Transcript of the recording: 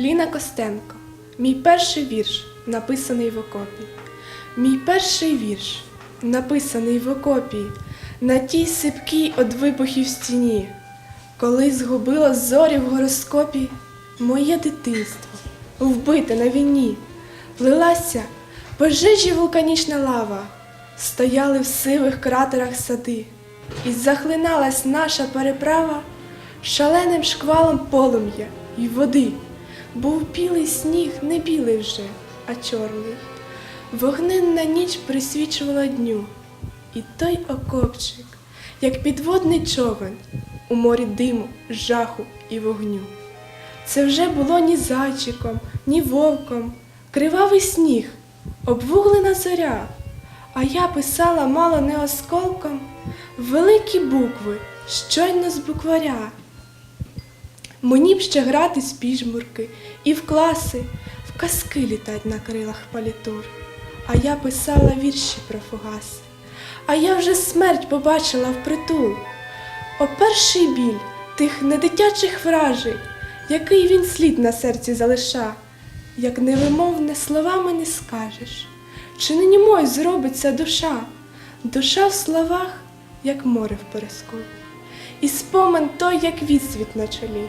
Ліна Костенко. Мій перший вірш, написаний в окопі. Мій перший вірш, написаний в окопі, на тій сипкій од вибухів стіні. Коли згубило зорі в гороскопі, моє дитинство, вбите на війні, лилася пожежі вулканічна лава, стояли в сивих кратерах сади, і захлиналась наша переправа шаленим шквалом полум'я й води. Був білий сніг не білий вже, а чорний. Вогненна ніч присвічувала дню, і той окопчик, як підводний човен у морі диму, жаху і вогню. Це вже було ні зайчиком, ні вовком, кривавий сніг, обвуглена зоря. А я писала мало не осколком великі букви, щойно з букваря. Мені б ще грати з піжмурки і в класи, в казки літать на крилах палітур. А я писала вірші про фугаси, а я вже смерть побачила впритул. О перший біль тих недитячих вражень, який він слід на серці залиша, як невимовне словами не скажеш, чи не німою зробиться душа, душа в словах, як море в перескопі. І спомин той, як відсвіт на чолі.